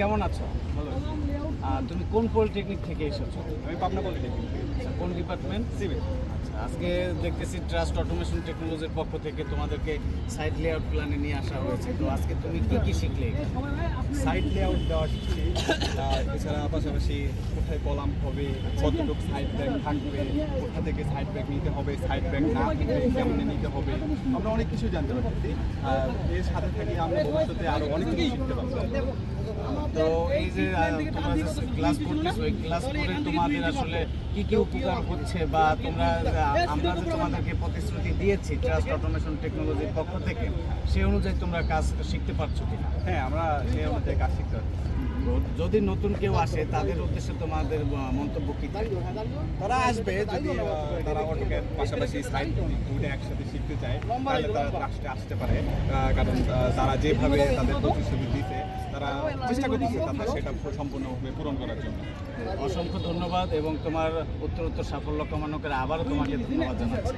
কেমন আছো? তুমি কোন পলিটেকনিক থেকে এসেছ? আমি পাবনা পলিটেকনিক আচ্ছা, কোন ডিপার্টমেন্ট? সিভিল। আচ্ছা আজকে দেখতেছি ট্রাস্ট অটোমেশন টেকনোলজির পক্ষ থেকে তোমাদেরকে সাইট লেআউট প্ল্যানে নিয়ে আসা হয়েছে। তো আজকে তুমি কি কি শিখলে সাইড লেআউট দেওয়া শিখছি। এছাড়া পাশাপাশি কোথায় কলাম হবে কতটুকু সাইড ব্যাগ থাকবে কোথা থেকে সাইড ব্যাগ নিতে হবে সাইড ব্যাগ না কেমনে নিতে হবে আমরা অনেক কিছু জানতে পারতেছি। আর এর সাথে থেকে আমরা ভবিষ্যতে আরও অনেক কিছু শিখতে পারব। তো এই যে তোমরা ক্লাস করতেছো, এই ক্লাস করে তোমাদের আসলে কি কি উপকার হচ্ছে বা তোমরা আমরা যে তোমাদেরকে প্রতিশ্রুতি দিয়েছি ট্রাস্ট অটোমেশন টেকনোলজির পক্ষ থেকে সেই অনুযায়ী তোমরা কাজ শিখতে পারছ কিনা? হ্যাঁ আমরা সেই অনুযায়ী কাজ শিখতে পারছি। যদি নতুন কেউ আসে, তাদের উদ্দেশ্যে তোমাদের মন্তব্য কি তারা আসবে, যদি তারা অটোকের পাশাপাশি সাইড দুটো একসাথে শিখতে চায়, তাহলে তারা রাষ্ট্রে আসতে পারে। কারণ তারা যেভাবে তাদের প্রতিশ্রুতি দিতে তারা চেষ্টা করতেছে তাদের সেটা সম্পূর্ণভাবে পূরণ করার জন্য। অসংখ্য ধন্যবাদ এবং তোমার উত্তর উত্তর সাফল্য কামনা করে আবারও তোমাকে ধন্যবাদ জানাচ্ছি।